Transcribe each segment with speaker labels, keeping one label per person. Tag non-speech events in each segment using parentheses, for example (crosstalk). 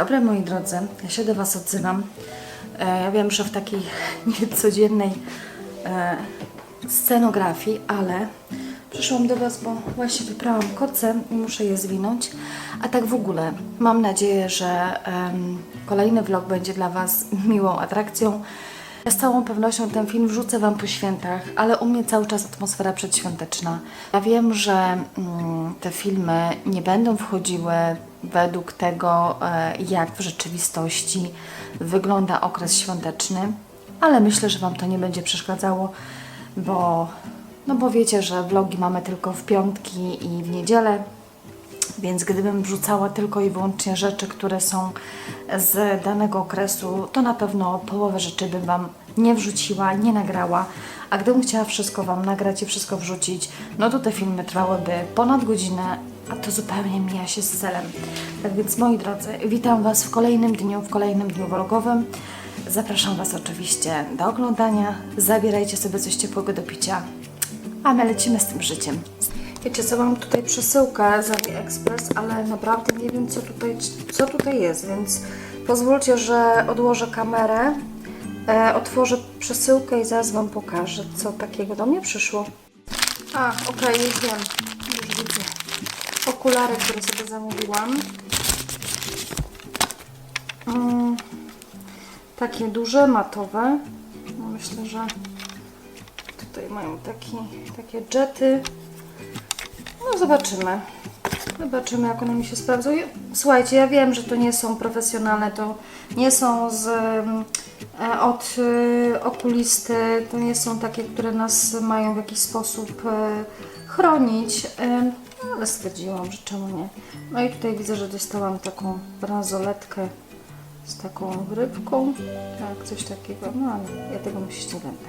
Speaker 1: Dobry moi drodzy, ja się do Was odzywam. E, Ja wiem, że w takiej (laughs) niecodziennej e, scenografii, ale przyszłam do Was, bo właśnie wyprałam koce i muszę je zwinąć. A tak w ogóle mam nadzieję, że kolejny vlog będzie dla Was (laughs) miłą atrakcją. Ja z całą pewnością ten film wrzucę Wam po świętach, ale u mnie cały czas atmosfera przedświąteczna. Ja wiem, że mm, te filmy nie będą wchodziły według tego, e, jak w rzeczywistości wygląda okres świąteczny, ale myślę, że Wam to nie będzie przeszkadzało, bo, no bo wiecie, że vlogi mamy tylko w piątki i w niedzielę, więc gdybym wrzucała tylko i wyłącznie rzeczy, które są z danego okresu, to na pewno połowę rzeczy bym Wam nie wrzuciła, nie nagrała. A gdybym chciała wszystko Wam nagrać i wszystko wrzucić, no to te filmy trwałyby ponad godzinę, a to zupełnie mija się z celem. Tak więc moi drodzy, witam Was w kolejnym dniu, w kolejnym dniu vlogowym. Zapraszam Was oczywiście do oglądania. Zabierajcie sobie coś ciepłego do picia, a my lecimy z tym życiem. Wiecie co, mam tutaj przesyłkę z AliExpress, ale naprawdę nie wiem co tutaj, co tutaj jest, więc pozwólcie, że odłożę kamerę, e, otworzę przesyłkę i zaraz Wam pokażę, co takiego do mnie przyszło. A, okej, już wiem, już. Okulary, które sobie zamówiłam. Mm, takie duże, matowe. No, myślę, że tutaj mają taki, takie jety. No zobaczymy. Zobaczymy, jak one mi się sprawdzą. Słuchajcie, ja wiem, że to nie są profesjonalne, to nie są z, mm, e, od e, okulisty, to nie są takie, które nas mają w jakiś sposób e, chronić, e, ale stwierdziłam, że czemu nie. No i tutaj widzę, że dostałam taką bransoletkę z taką rybką, tak, coś takiego, no ale ja tego myśleć nie będę.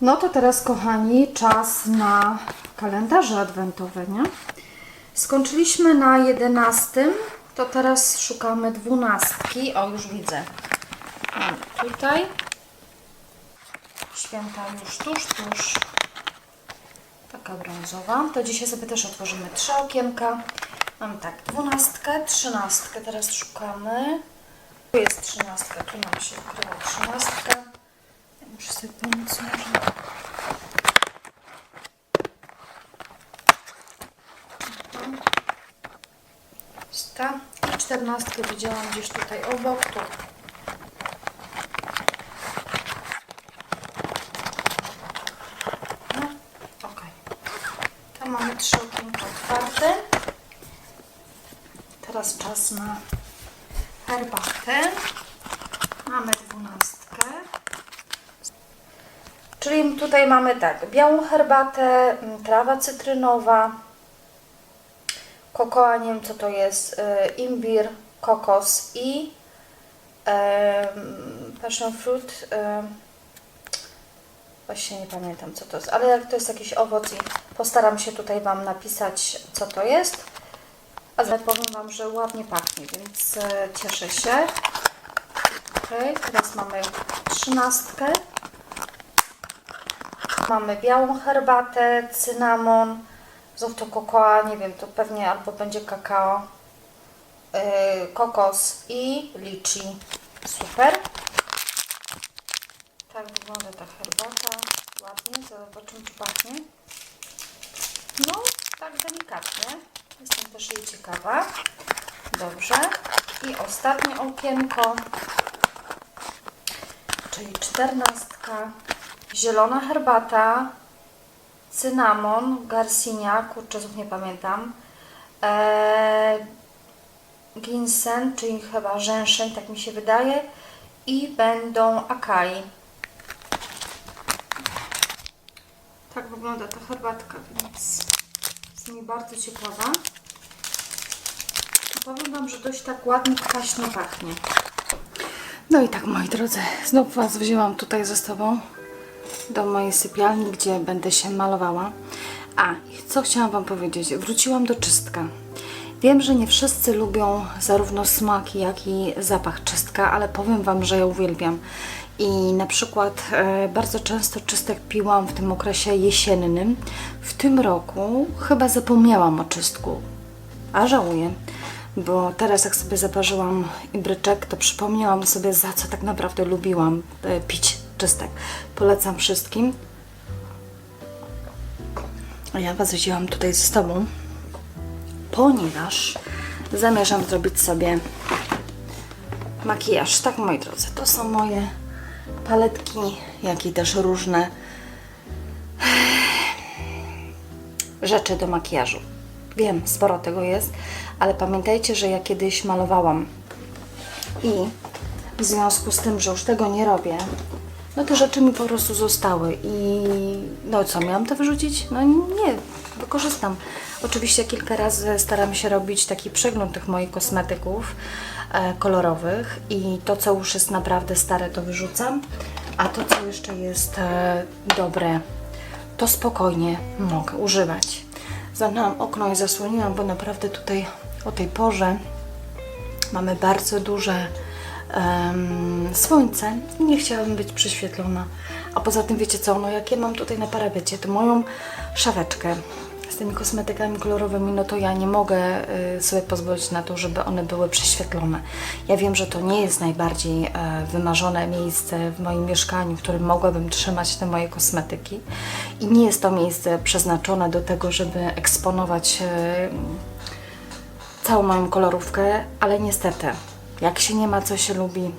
Speaker 1: No to teraz, kochani, czas na kalendarze adwentowe, nie? Skończyliśmy na 11, to teraz szukamy dwunastki. O, już widzę. Mamy tutaj. Święta już tuż, tuż. Taka brązowa. To dzisiaj sobie też otworzymy trzy okienka. Mamy tak, dwunastkę, trzynastkę teraz szukamy. Tu jest trzynastka, tu nam się ukrywa trzynastka. Muszę sobie pomóc. Sta. I czternastkę widziałam gdzieś tutaj obok. Tu. No, ok. Tam mamy trzy okienka otwarte. Teraz czas na herbatę. Mamy dwunastkę. Czyli tutaj mamy tak, białą herbatę, trawa cytrynowa, kokoa, nie wiem co to jest, y, imbir, kokos i em, passion fruit. y, Właśnie nie pamiętam co to jest, ale jak to jest jakiś owoc i postaram się tutaj Wam napisać co to jest. Ale powiem Wam, że ładnie pachnie, więc y, cieszę się. Ok, teraz mamy trzynastkę. Mamy białą herbatę, cynamon, znów to kokoa, nie wiem, to pewnie albo będzie kakao, yy, kokos i liczy. Super. Tak wygląda ta herbata. Ładnie, zobaczymy czy pachnie. No, tak delikatnie. Jestem też jej ciekawa. Dobrze. I ostatnie okienko, czyli czternastka. Zielona herbata, cynamon, garcinia, kurczę, nie pamiętam, eee, ginseng, czyli chyba rzęszeń, tak mi się wydaje, i będą akai. Tak wygląda ta herbatka, więc mi bardzo ciekawa. Powiem Wam, że dość tak ładnie, kwaśnie pachnie. No i tak, moi drodzy, znów Was wzięłam tutaj ze sobą do mojej sypialni, gdzie będę się malowała. A, co chciałam Wam powiedzieć? Wróciłam do czystka. Wiem, że nie wszyscy lubią zarówno smak, jak i zapach czystka, ale powiem Wam, że ja uwielbiam. I na przykład e, bardzo często czystek piłam w tym okresie jesiennym. W tym roku chyba zapomniałam o czystku, a żałuję, bo teraz jak sobie zaparzyłam ibryczek, to przypomniałam sobie, za co tak naprawdę lubiłam e, pić czystek. Polecam wszystkim. A ja Was wzięłam tutaj ze sobą, ponieważ zamierzam zrobić sobie makijaż. Tak, moi drodzy, to są moje paletki, jak i też różne (sighs) rzeczy do makijażu. Wiem, sporo tego jest, ale pamiętajcie, że ja kiedyś malowałam i w związku z tym, że już tego nie robię, no te rzeczy mi po prostu zostały i no co, miałam to wyrzucić? No nie, wykorzystam. Oczywiście kilka razy staram się robić taki przegląd tych moich kosmetyków kolorowych i to, co już jest naprawdę stare, to wyrzucam, a to, co jeszcze jest e, dobre, to spokojnie mogę używać. Zamknęłam okno i zasłoniłam, bo naprawdę tutaj o tej porze mamy bardzo duże em, słońce i nie chciałabym być prześwietlona. A poza tym wiecie co, no jak ja mam tutaj na parapecie, to moją szafeczkę z tymi kosmetykami kolorowymi, no to ja nie mogę y, sobie pozwolić na to, żeby one były prześwietlone. Ja wiem, że to nie jest najbardziej e, wymarzone miejsce w moim mieszkaniu, w którym mogłabym trzymać te moje kosmetyki i nie jest to miejsce przeznaczone do tego, żeby eksponować e, całą moją kolorówkę, ale niestety, jak się nie ma, co się lubi,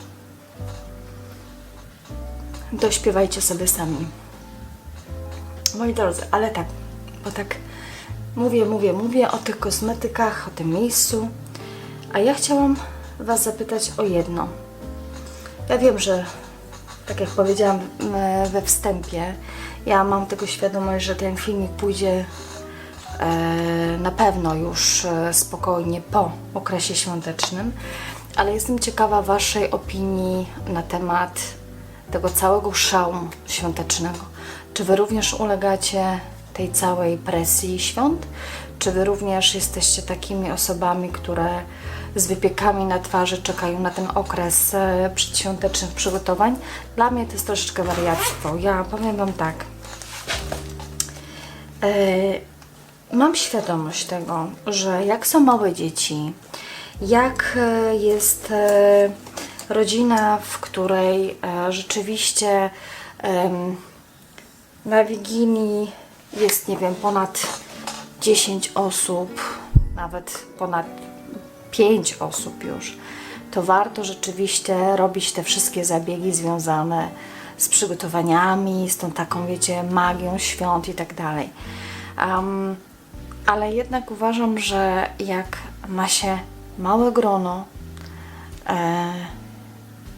Speaker 1: dośpiewajcie sobie sami. Moi drodzy, ale tak, bo tak mówię, mówię, mówię o tych kosmetykach, o tym miejscu, a ja chciałam Was zapytać o jedno. Ja wiem, że tak jak powiedziałam we wstępie, ja mam tego świadomość, że ten filmik pójdzie e, na pewno już e, spokojnie po okresie świątecznym, ale jestem ciekawa Waszej opinii na temat tego całego szału świątecznego. Czy Wy również ulegacie tej całej presji świąt? Czy Wy również jesteście takimi osobami, które z wypiekami na twarzy czekają na ten okres e, przedświątecznych przygotowań? Dla mnie to jest troszeczkę wariactwo. Ja powiem Wam tak. E, mam świadomość tego, że jak są małe dzieci, jak e, jest rodzina, w której rzeczywiście na Wigilii jest, nie wiem, ponad 10 osób, nawet ponad 5 osób już, to warto rzeczywiście robić te wszystkie zabiegi związane z przygotowaniami, z tą taką, wiecie, magią świąt i tak dalej. Am, ale jednak uważam, że jak ma się małe grono, e,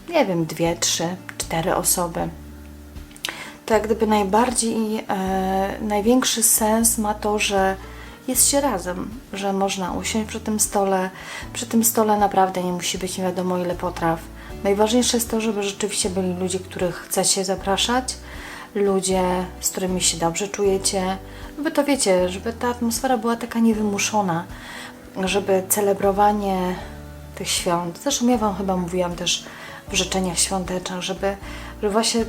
Speaker 1: nie wiem, dwie, trzy, cztery osoby, to jak gdyby najbardziej, e, największy sens ma to, że jest się razem, że można usiąść przy tym stole. Przy tym stole naprawdę nie musi być nie wiadomo ile potraw. Najważniejsze jest to, żeby rzeczywiście byli ludzie, których chcecie zapraszać, ludzie, z którymi się dobrze czujecie, żeby to wiecie, żeby ta atmosfera była taka niewymuszona, żeby celebrowanie tych świąt, zresztą ja Wam chyba mówiłam też w życzeniach świątecznych, żeby, żeby właśnie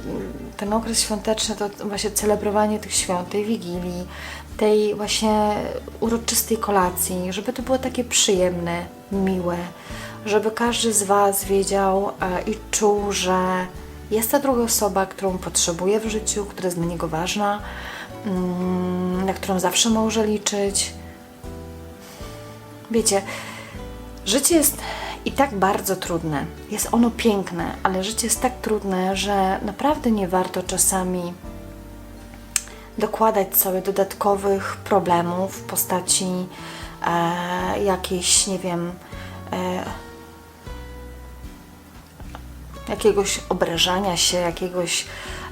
Speaker 1: ten okres świąteczny to właśnie celebrowanie tych świąt, tej Wigilii, tej właśnie uroczystej kolacji, żeby to było takie przyjemne, miłe, żeby każdy z Was wiedział e, i czuł, że jest ta druga osoba, którą potrzebuje w życiu, która jest dla niego ważna, mm, na którą zawsze może liczyć. Wiecie, życie jest i tak bardzo trudne. Jest ono piękne, ale życie jest tak trudne, że naprawdę nie warto czasami dokładać sobie dodatkowych problemów w postaci e, jakiejś, nie wiem, e, jakiegoś obrażania się, jakiegoś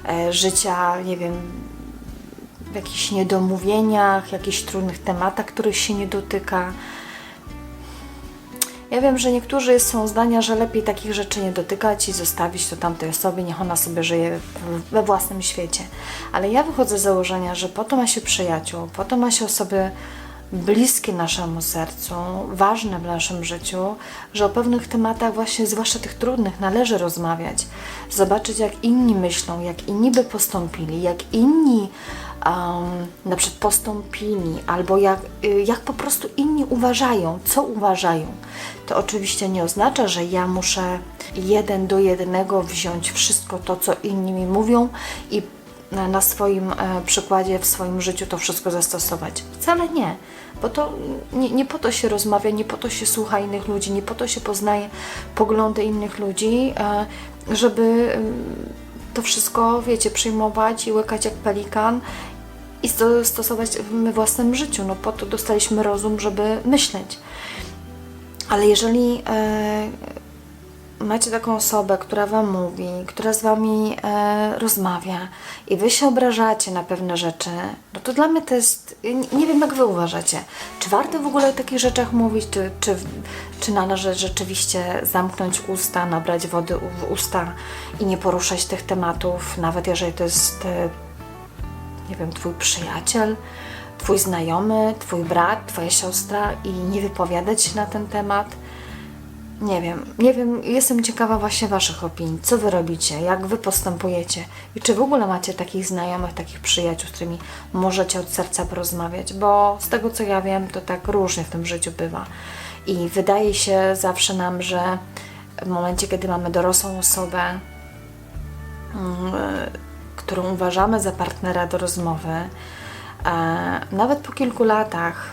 Speaker 1: e, życia, nie wiem, w jakichś niedomówieniach, jakichś trudnych tematach, których się nie dotyka. Ja wiem, że niektórzy są zdania, że lepiej takich rzeczy nie dotykać i zostawić to tamtej osobie, niech ona sobie żyje we własnym świecie. Ale ja wychodzę z założenia, że po to ma się przyjaciół, po to ma się osoby, bliskie naszemu sercu, ważne w naszym życiu, że o pewnych tematach, właśnie zwłaszcza tych trudnych, należy rozmawiać. Zobaczyć, jak inni myślą, jak inni by postąpili, jak inni um, na przykład postąpili, albo jak, y, jak po prostu inni uważają, co uważają. To oczywiście nie oznacza, że ja muszę jeden do jednego wziąć wszystko to, co inni mi mówią i na, swoim e, przykładzie, w swoim życiu to wszystko zastosować. Wcale nie, bo to nie, nie po to się rozmawia, nie po to się słucha innych ludzi, nie po to się poznaje poglądy innych ludzi, e, żeby e, to wszystko, wiecie, przyjmować i łykać jak pelikan i sto, stosować w własnym życiu. No po to dostaliśmy rozum, żeby myśleć. Ale jeżeli e, macie taką osobę, która Wam mówi, która z Wami e, rozmawia i Wy się obrażacie na pewne rzeczy, no to dla mnie to jest, nie- nie wiem jak Wy uważacie, czy warto w ogóle o takich rzeczach mówić, czy, czy, czy należy rzeczywiście zamknąć usta, nabrać wody w usta i nie poruszać tych tematów, nawet jeżeli to jest, e, nie wiem, Twój przyjaciel, Twój znajomy, Twój brat, Twoja siostra i nie wypowiadać się na ten temat. Nie wiem, nie wiem, jestem ciekawa właśnie Waszych opinii. Co Wy robicie, jak Wy postępujecie i czy w ogóle macie takich znajomych, takich przyjaciół, z którymi możecie od serca porozmawiać, bo z tego co ja wiem, to tak różnie w tym życiu bywa. I wydaje się zawsze nam, że w momencie, kiedy mamy dorosłą osobę, mm, którą uważamy za partnera do rozmowy, e, nawet po kilku latach,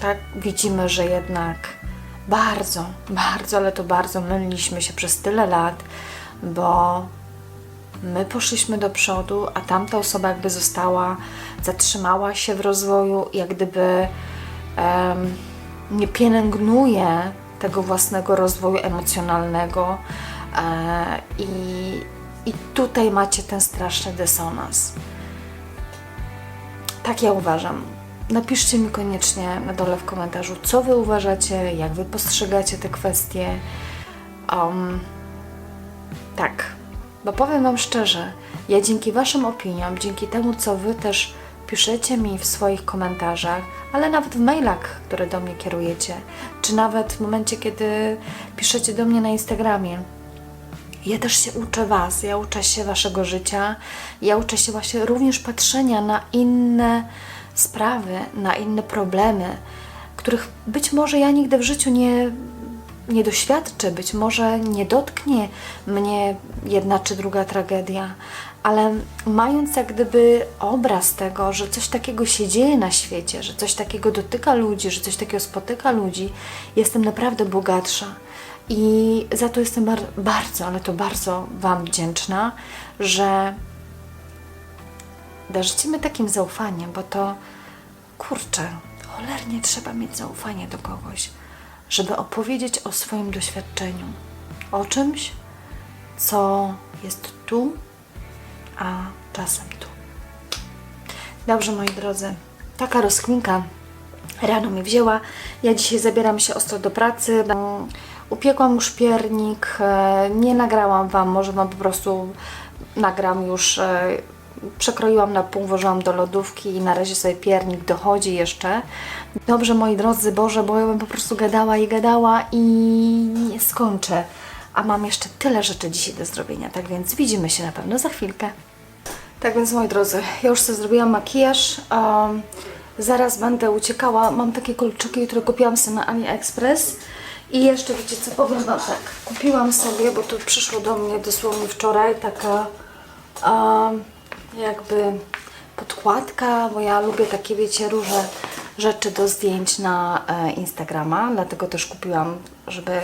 Speaker 1: tak widzimy, że jednak bardzo, bardzo, ale to bardzo myliliśmy się przez tyle lat, bo my poszliśmy do przodu, a tamta osoba jakby została, zatrzymała się w rozwoju, jak gdyby em, nie pielęgnuje tego własnego rozwoju emocjonalnego e, i, i tutaj macie ten straszny dysonans. Tak ja uważam. Napiszcie mi koniecznie na dole w komentarzu, co Wy uważacie, jak Wy postrzegacie te kwestie. Um, tak, bo powiem Wam szczerze, ja dzięki Waszym opiniom, dzięki temu, co Wy też piszecie mi w swoich komentarzach, ale nawet w mailach, które do mnie kierujecie, czy nawet w momencie, kiedy piszecie do mnie na Instagramie, ja też się uczę Was, ja uczę się Waszego życia, ja uczę się właśnie również patrzenia na inne sprawy, na inne problemy, których być może ja nigdy w życiu nie, nie doświadczę, być może nie dotknie mnie jedna czy druga tragedia, ale mając jak gdyby obraz tego, że coś takiego się dzieje na świecie, że coś takiego dotyka ludzi, że coś takiego spotyka ludzi, jestem naprawdę bogatsza. I za to jestem bar- bardzo, ale to bardzo Wam wdzięczna, że darzycie mnie takim zaufaniem, bo to kurczę, cholernie trzeba mieć zaufanie do kogoś, żeby opowiedzieć o swoim doświadczeniu, o czymś, co jest tu, a czasem tu. Dobrze, moi drodzy, taka rozkminka rano mnie wzięła. Ja dzisiaj zabieram się ostro do pracy. Upiekłam już piernik, e, nie nagrałam Wam, może Wam po prostu nagram już. Przekroiłam na pół, włożyłam do lodówki i na razie sobie piernik dochodzi jeszcze. Dobrze, moi drodzy, Boże, bo ja bym po prostu gadała i gadała i nie skończę. A mam jeszcze tyle rzeczy dzisiaj do zrobienia, tak więc widzimy się na pewno za chwilkę. Tak więc moi drodzy, ja już sobie zrobiłam makijaż. Um, zaraz będę uciekała. Mam takie kolczyki, które kupiłam sobie na AliExpress. I jeszcze wiecie co powiem wam tak. Kupiłam sobie, bo to przyszło do mnie dosłownie wczoraj taka um, jakby podkładka, bo ja lubię takie wiecie różne rzeczy do zdjęć na e, Instagrama, dlatego też kupiłam, żeby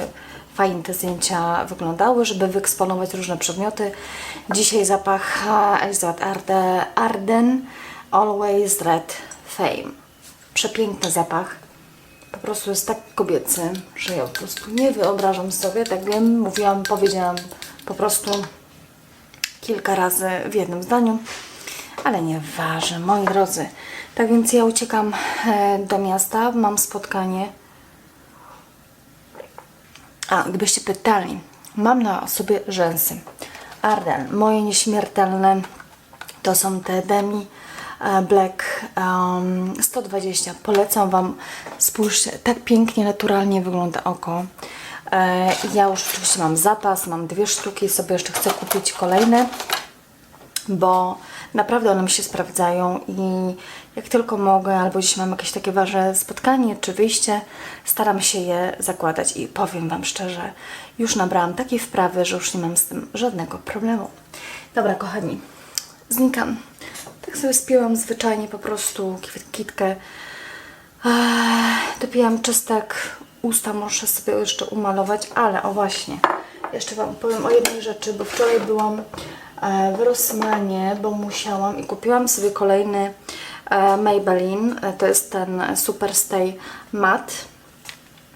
Speaker 1: fajnie te zdjęcia wyglądały, żeby wyeksponować różne przedmioty. Dzisiaj zapach e, Elizabeth Arde, Arden Always Red Fame. Przepiękny zapach. Po prostu jest tak kobiecy, że ja po prostu nie wyobrażam sobie, tak wiem, mówiłam, powiedziałam po prostu kilka razy w jednym zdaniu, ale nieważne, moi drodzy. Tak więc ja uciekam e, do miasta, mam spotkanie. A, gdybyście pytali, mam na sobie rzęsy. Arden, moje nieśmiertelne, to są te Demi e, Black em, 120. Polecam Wam. Spójrzcie, tak pięknie, naturalnie wygląda oko. E, ja już oczywiście mam zapas, mam dwie sztuki, sobie jeszcze chcę kupić kolejne bo naprawdę one mi się sprawdzają i jak tylko mogę, albo jeśli mam jakieś takie ważne spotkanie czy wyjście, staram się je zakładać i powiem Wam szczerze, już nabrałam takiej wprawy, że już nie mam z tym żadnego problemu. Dobra, kochani, znikam. Tak sobie spiłam zwyczajnie po prostu kit- kitkę. Dopijam czystek, usta muszę sobie jeszcze umalować, ale o właśnie, jeszcze Wam powiem o jednej rzeczy, bo wczoraj byłam e, w Rossmanie, bo musiałam i kupiłam sobie kolejny e, Maybelline, e, to jest ten Super Stay Matte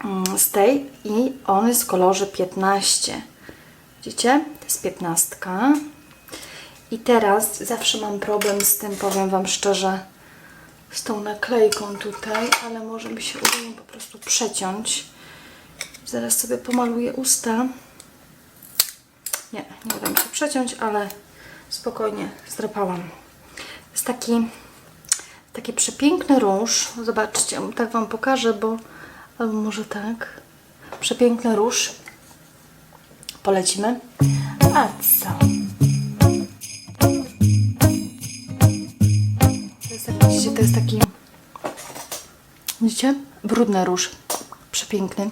Speaker 1: mm, Stay i on jest w kolorze 15. Widzicie? To jest 15. I teraz zawsze mam problem z tym, powiem Wam szczerze, z tą naklejką tutaj, ale może mi się uda ją po prostu przeciąć. Zaraz sobie pomaluję usta. Nie, nie uda mi się przeciąć, ale spokojnie zdrapałam. Jest taki, taki przepiękny róż. Zobaczcie, tak Wam pokażę, bo albo może tak. Przepiękny róż. Polecimy. A co? Widzicie, to jest taki, widzicie, brudny róż, przepiękny.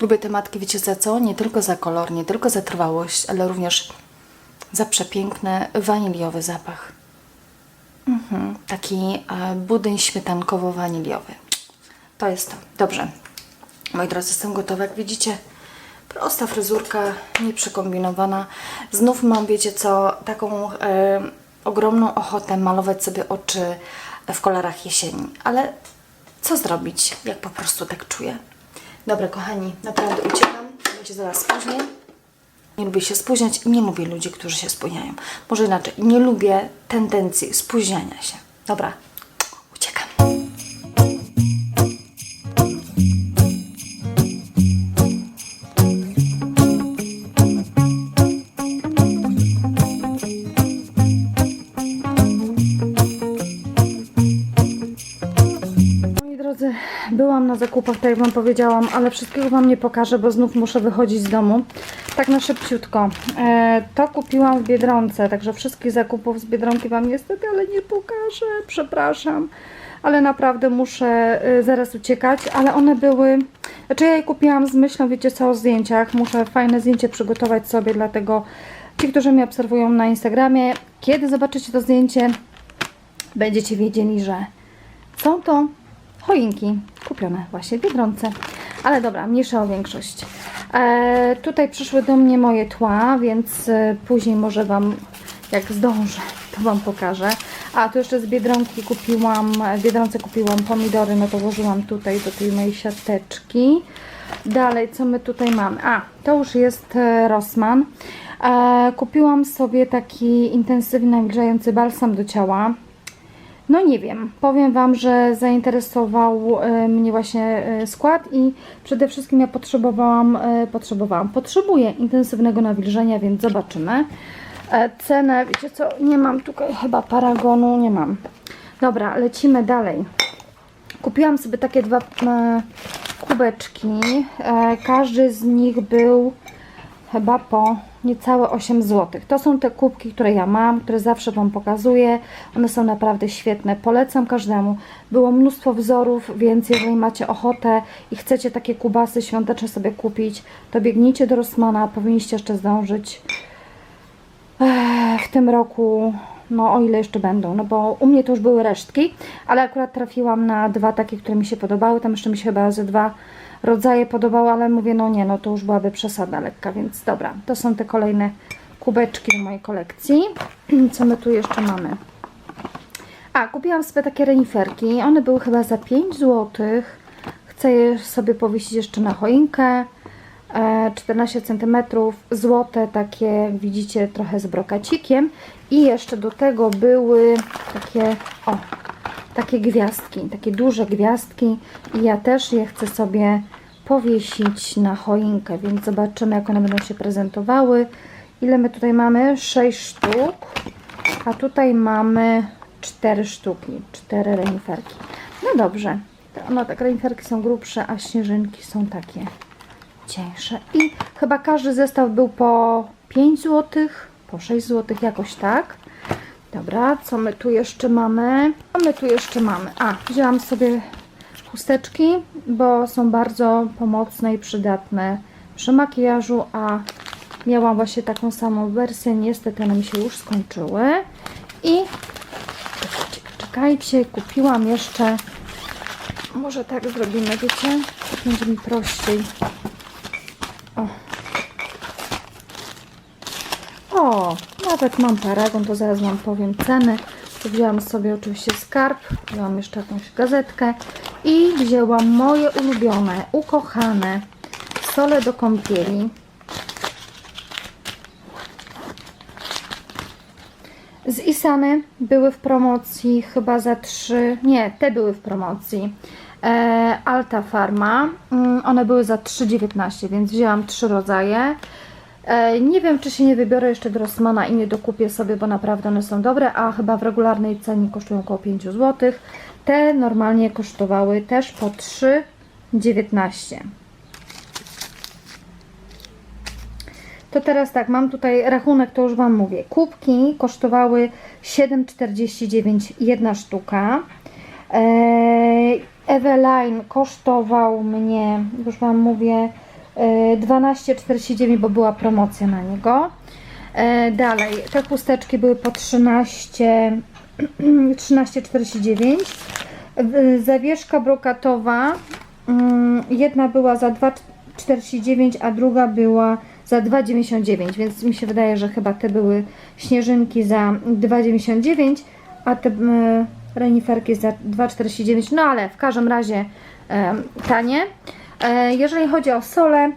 Speaker 1: Lubię te matki, wiecie za co? Nie tylko za kolor, nie tylko za trwałość, ale również za przepiękny waniliowy zapach. Mhm, taki e, budyń śmietankowo-waniliowy. To jest to. Dobrze. Moi drodzy, jestem gotowa. Jak widzicie, prosta fryzurka, nieprzekombinowana. Znów mam, wiecie co, taką e, ogromną ochotę malować sobie oczy w kolorach jesieni. Ale co zrobić, jak po prostu tak czuję? Dobra, kochani, naprawdę uciekam. Będzie zaraz później. Nie lubię się spóźniać i nie lubię ludzi, którzy się spóźniają. Może inaczej, nie lubię tendencji spóźniania się. Dobra, zakupach, tak jak Wam powiedziałam, ale wszystkiego Wam nie pokażę, bo znów muszę wychodzić z domu. Tak na szybciutko. E, to kupiłam w Biedronce, także wszystkich zakupów z Biedronki Wam niestety, ale nie pokażę, przepraszam. Ale naprawdę muszę e, zaraz uciekać, ale one były... Znaczy ja je kupiłam z myślą, wiecie co, o zdjęciach. Muszę fajne zdjęcie przygotować sobie, dlatego ci, którzy mnie obserwują na Instagramie, kiedy zobaczycie to zdjęcie, będziecie wiedzieli, że są to choinki kupione właśnie Biedronce. Ale dobra, mniejsza o większość. E, tutaj przyszły do mnie moje tła, więc e, później może Wam, jak zdążę, to Wam pokażę. A, tu jeszcze z Biedronki kupiłam, w Biedronce kupiłam pomidory, no to włożyłam tutaj do tej mojej siateczki. Dalej, co my tutaj mamy? A, to już jest e, Rossmann. E, kupiłam sobie taki intensywny nawilżający balsam do ciała. No nie wiem, powiem Wam, że zainteresował e, mnie właśnie e, skład i przede wszystkim ja potrzebowałam, e, potrzebowałam, potrzebuję intensywnego nawilżenia, więc zobaczymy. Cenę, wiecie co, nie mam tutaj chyba paragonu, nie mam. Dobra, lecimy dalej. Kupiłam sobie takie dwa kubeczki. Każdy z nich był chyba po niecałe 8 zł. To są te kubki, które ja mam, które zawsze Wam pokazuję. One są naprawdę świetne. Polecam każdemu. Było mnóstwo wzorów, więc jeżeli macie ochotę i chcecie takie kubasy świąteczne sobie kupić, to biegnijcie do Rossmana. Powinniście jeszcze zdążyć Ech, w tym roku, no o ile jeszcze będą, no bo u mnie to już były resztki, ale akurat trafiłam na dwa takie, które mi się podobały, tam jeszcze mi się chyba ze dwa rodzaje podobały, ale mówię, no nie, no to już byłaby przesada lekka, więc dobra, to są te kolejne kubeczki do mojej kolekcji. (clears throat) Co my tu jeszcze mamy? A, kupiłam sobie takie reniferki, one były chyba za 5 zł. Chcę je sobie powiesić jeszcze na choinkę. E, 14 cm, złote, takie widzicie, trochę z brokacikiem. I jeszcze do tego były takie, o, takie gwiazdki, takie duże gwiazdki. I ja też je chcę sobie powiesić na choinkę, więc zobaczymy, jak one będą się prezentowały. Ile my tutaj mamy? 6 sztuk. A tutaj mamy cztery sztuki, cztery reniferki. No dobrze, no tak reniferki są grubsze, a śnieżynki są takie cieńsze. I chyba każdy zestaw był po 5 zł, po 6 zł, jakoś tak. Dobra, co my tu jeszcze mamy? Co my tu jeszcze mamy? A, wzięłam sobie chusteczki, bo są bardzo pomocne i przydatne przy makijażu, a miałam właśnie taką samą wersję, niestety one mi się już skończyły. I czekajcie, kupiłam jeszcze, może tak zrobimy, wiecie, będzie mi prościej. O. O, nawet mam paragon, to zaraz Wam powiem ceny. Wzięłam sobie oczywiście skarb, wzięłam jeszcze jakąś gazetkę i wzięłam moje ulubione, ukochane sole do kąpieli. Z Isany były w promocji chyba za 3, nie, te były w promocji. E, Alta Farma, mm, one były za 3,19, więc wzięłam trzy rodzaje. E, nie wiem, czy się nie wybiorę jeszcze do Rossmana i nie dokupię sobie, bo naprawdę one są dobre, a chyba w regularnej cenie kosztują około 5 zł. Te normalnie kosztowały też po 3,19. To teraz tak, mam tutaj rachunek, to już Wam mówię. Kubki kosztowały 7,49 jedna sztuka. Eee, Eveline kosztował mnie, już Wam mówię, e, 12,49, bo była promocja na niego. E, dalej, te chusteczki były po 13, 13,49. (clears throat) W- Zawieszka brokatowa, mm, jedna była za 2,49, a druga była za 2,99, więc mi się wydaje, że chyba te były śnieżynki za 2,99, a te reniferki za 2,49, no ale w każdym razie tanie. E, jeżeli chodzi o sole,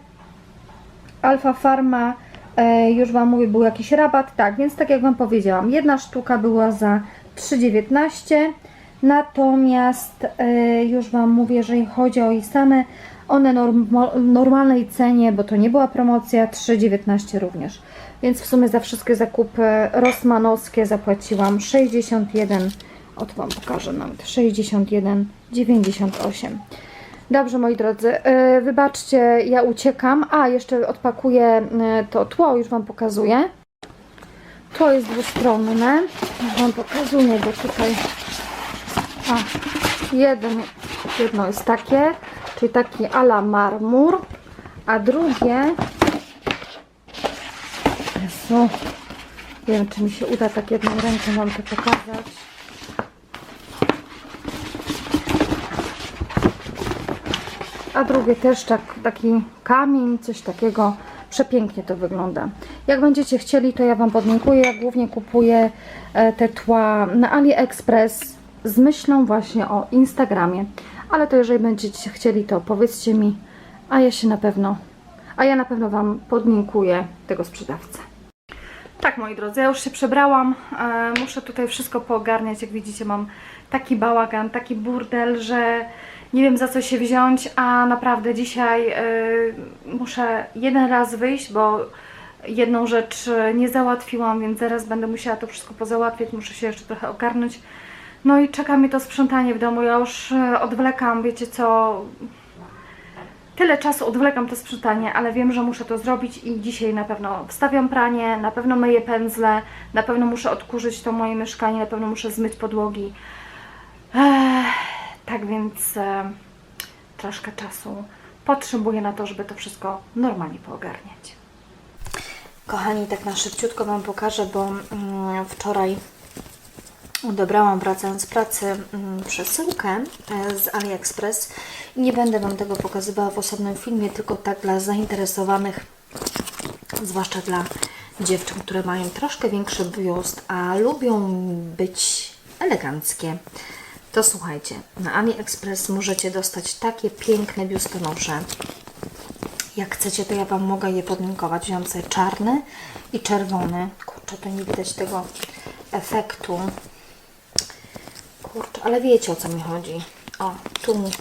Speaker 1: Alfa Farma, e, już Wam mówię, był jakiś rabat, tak, więc tak jak Wam powiedziałam, jedna sztuka była za 3,19, natomiast e, już Wam mówię, jeżeli chodzi o Isanę, one norm, normalnej cenie, bo to nie była promocja, 3,19 również. Więc w sumie za wszystkie zakupy rosmanowskie zapłaciłam 61, od Wam pokażę nawet, 61,98. Dobrze, moi drodzy, yy, wybaczcie, ja uciekam. A, jeszcze odpakuję yy, to tło, już Wam pokazuję. To jest dwustronne. Już Wam pokazuję go tutaj. A, jeden, jedno jest takie, czyli taki ala marmur, a drugie Jezu, nie wiem, czy mi się uda tak jedną ręką Wam to pokazać. A drugie też tak, taki kamień, coś takiego. Przepięknie to wygląda. Jak będziecie chcieli, to ja Wam podlinkuję. Ja głównie kupuję e, te tła na AliExpress z myślą właśnie o Instagramie. Ale to jeżeli będziecie chcieli, to powiedzcie mi, a ja się na pewno, a ja na pewno Wam podlinkuję tego sprzedawcę. Tak, moi drodzy, ja już się przebrałam. E, muszę tutaj wszystko poogarniać. Jak widzicie, mam taki bałagan, taki burdel, że nie wiem za co się wziąć, a naprawdę dzisiaj e, muszę jeden raz wyjść, bo jedną rzecz e, nie załatwiłam, więc zaraz będę musiała to wszystko pozałatwiać. Muszę się jeszcze trochę ogarnąć. No i czeka mi to sprzątanie w domu. Ja już e, odwlekam, wiecie co, tyle czasu odwlekam to sprzątanie, ale wiem, że muszę to zrobić i dzisiaj na pewno wstawiam pranie, na pewno myję pędzle, na pewno muszę odkurzyć to moje mieszkanie, na pewno muszę zmyć podłogi. Ech, tak więc e, troszkę czasu potrzebuję na to, żeby to wszystko normalnie poogarniać. Kochani, tak na szybciutko Wam pokażę, bo mm, wczoraj odebrałam wracając z pracy mm, przesyłkę e, z AliExpress nie będę Wam tego pokazywała w osobnym filmie, tylko tak dla zainteresowanych, zwłaszcza dla dziewczyn, które mają troszkę większy biust, a lubią być eleganckie. To słuchajcie, na AliExpress możecie dostać takie piękne biustonosze. Jak chcecie, to ja Wam mogę je podlinkować. Wziąłem sobie czarny i czerwony. Kurczę, to nie widać tego efektu. Kurczę, ale wiecie o co mi chodzi. O, tu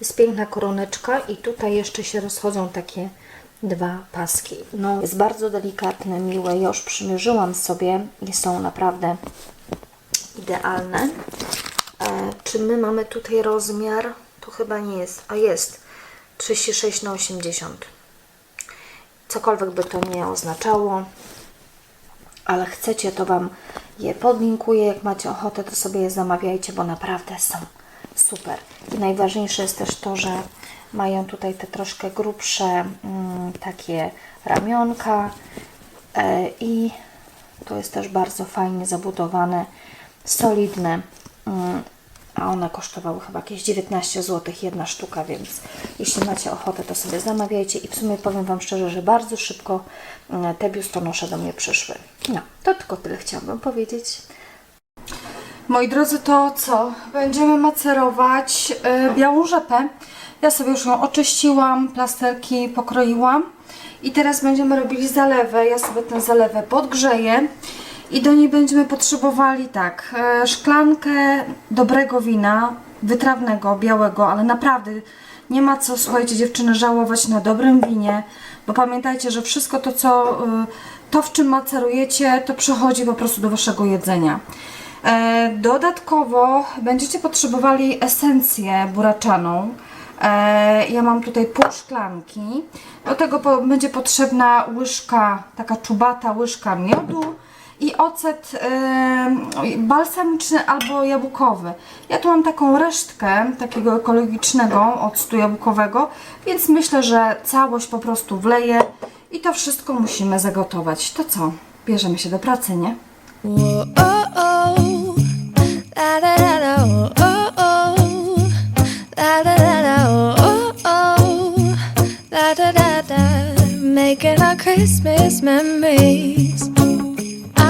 Speaker 1: jest piękna koroneczka i tutaj jeszcze się rozchodzą takie dwa paski. No, jest bardzo delikatne, miłe. Ja już przymierzyłam sobie i są naprawdę idealne. Czy my mamy tutaj rozmiar? To chyba nie jest. A jest. 36 na 80. Cokolwiek by to nie oznaczało. Ale chcecie, to Wam je podlinkuję. Jak macie ochotę, to sobie je zamawiajcie, bo naprawdę są super. I najważniejsze jest też to, że mają tutaj te troszkę grubsze mm, takie ramionka e, i to jest też bardzo fajnie zabudowane, solidne. Mm, a one kosztowały chyba jakieś 19 zł jedna sztuka, więc jeśli macie ochotę, to sobie zamawiajcie i w sumie powiem Wam szczerze, że bardzo szybko mm, te biustonosze do mnie przyszły. No, to tylko tyle chciałabym powiedzieć. Moi drodzy, to co? Będziemy macerować y, białą rzepę. Ja sobie już ją oczyściłam, plasterki pokroiłam. I teraz będziemy robili zalewę. Ja sobie tę zalewę podgrzeję. I do niej będziemy potrzebowali tak, e, szklankę dobrego wina, wytrawnego, białego, ale naprawdę nie ma co, słuchajcie dziewczyny, żałować na dobrym winie, bo pamiętajcie, że wszystko to, co, y, to w czym macerujecie, to przychodzi po prostu do waszego jedzenia. E, Dodatkowo będziecie potrzebowali esencję buraczaną. E, Ja mam tutaj pół szklanki. Do tego będzie potrzebna łyżka, taka czubata łyżka miodu i ocet e, balsamiczny albo jabłkowy. Ja tu mam taką resztkę takiego ekologicznego octu jabłkowego, więc myślę, że całość po prostu wleję i to wszystko musimy zagotować. To co? Bierzemy się do pracy, nie?
Speaker 2: Making our Christmas memories.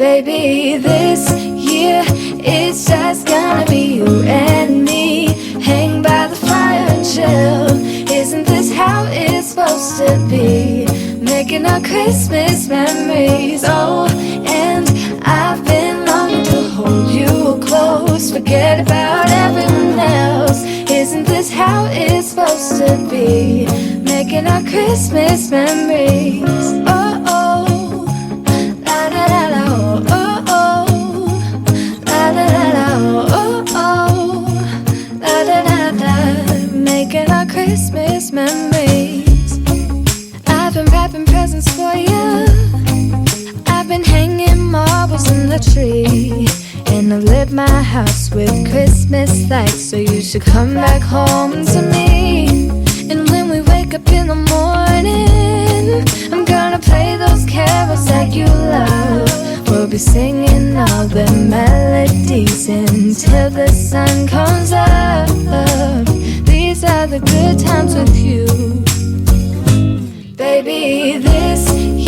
Speaker 2: Baby, this year it's just gonna be you and me. Hang by the fire and chill. Isn't this how it's supposed to be? Making our Christmas memories. Oh, and I've been longing to hold you close. Forget about everyone else. Isn't this how it's supposed to be? Making our Christmas memories. Oh. The tree And I've lit my house with Christmas lights So you should come back home to me. And when we wake up in the morning I'm gonna play those carols that you love. We'll be singing all the melodies Until the sun comes up. These are the good times with you. Baby, this